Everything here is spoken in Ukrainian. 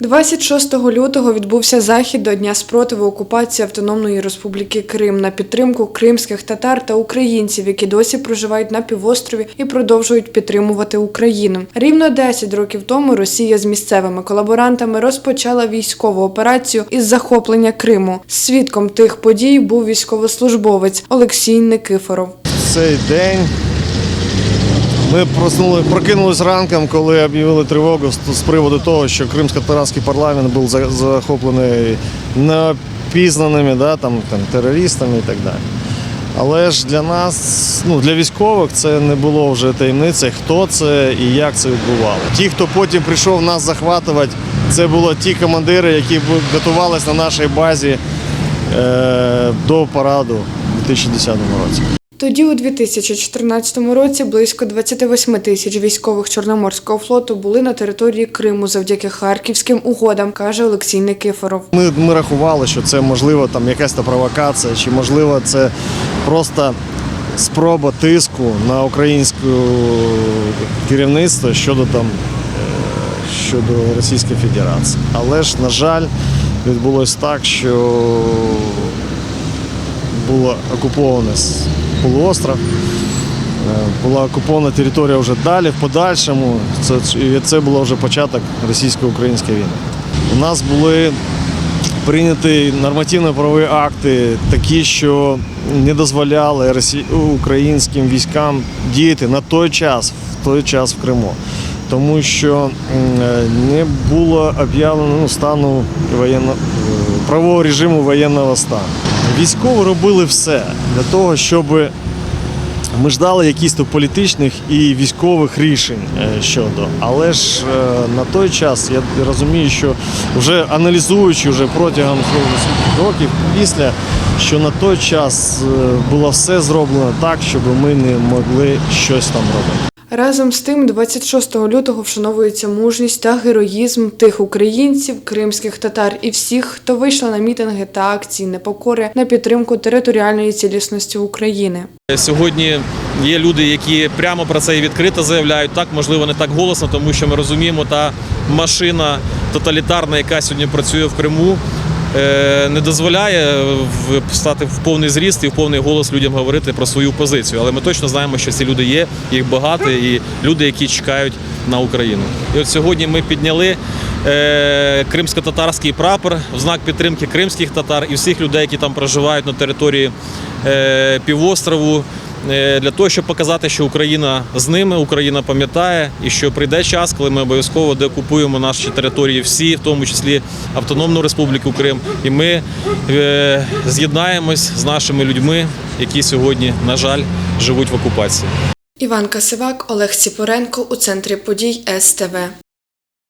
26 лютого відбувся захід до Дня спротиву окупації Автономної Республіки Крим на підтримку кримських татар та українців, які досі проживають на півострові і продовжують підтримувати Україну. Рівно 10 років тому Росія з місцевими колаборантами розпочала військову операцію із захоплення Криму. Свідком тих подій був військовослужбовець Олексій Никифоров. цей день ми проснули, прокинулись ранком, коли об'явили тривогу з, приводу того, що кримсько-татарський парламент був за- захоплений непізнаними да, там, там, терористами і так далі. Але ж для нас, ну для військових, це не було вже таємницею, хто це і як це відбувало. Ті, хто потім прийшов нас захватувати, це були ті командири, які готувалися на нашій базі е, до параду у 2010 році. Тоді, у 2014 році, близько 28 тисяч військових Чорноморського флоту були на території Криму завдяки харківським угодам, каже Олексій Никифоров. Ми, ми рахували, що це можливо там якась та провокація, чи можливо це просто спроба тиску на українське керівництво щодо там е, щодо Російської Федерації. Але ж, на жаль, відбулося так, що було окуповано с- полуостров. Е, Була окупована територія вже далі, в подальшому. Це, і це було вже початок російсько-української війни. У нас були прийняті нормативно-правові акти, такі, що не дозволяли українським військам діяти на той час, в той час в Криму. Тому що е, не було об'явлено ну, стану воєнно... правового режиму воєнного стану. Військові робили все для того, щоб ми ждали якісь то політичних і військових рішень е, щодо. Але ж е, на той час я розумію, що вже аналізуючи вже протягом років після, що на той час е, було все зроблено так, щоб ми не могли щось там робити. Разом з тим, 26 лютого вшановується мужність та героїзм тих українців, кримських татар і всіх, хто вийшли на мітинги та акції непокори на підтримку територіальної цілісності України. Сьогодні є люди, які прямо про це і відкрито заявляють. Так, можливо, не так голосно, тому що ми розуміємо, та машина тоталітарна, яка сьогодні працює в Криму, не дозволяє стати в повний зріст і в повний голос людям говорити про свою позицію. Але ми точно знаємо, що ці люди є, їх багато, і люди, які чекають на Україну. І от сьогодні ми підняли е, кримсько-татарський прапор в знак підтримки кримських татар і всіх людей, які там проживають на території е, півострову. Е, Для того, щоб показати, що Україна з ними, Україна пам'ятає, і що прийде час, коли ми обов'язково деокупуємо наші території всі, в тому числі Автономну Республіку Крим, і ми е, з'єднаємось з нашими людьми, які сьогодні, на жаль, живуть в окупації. Іван Касивак, Олег Ціпоренко у центрі подій СТВ.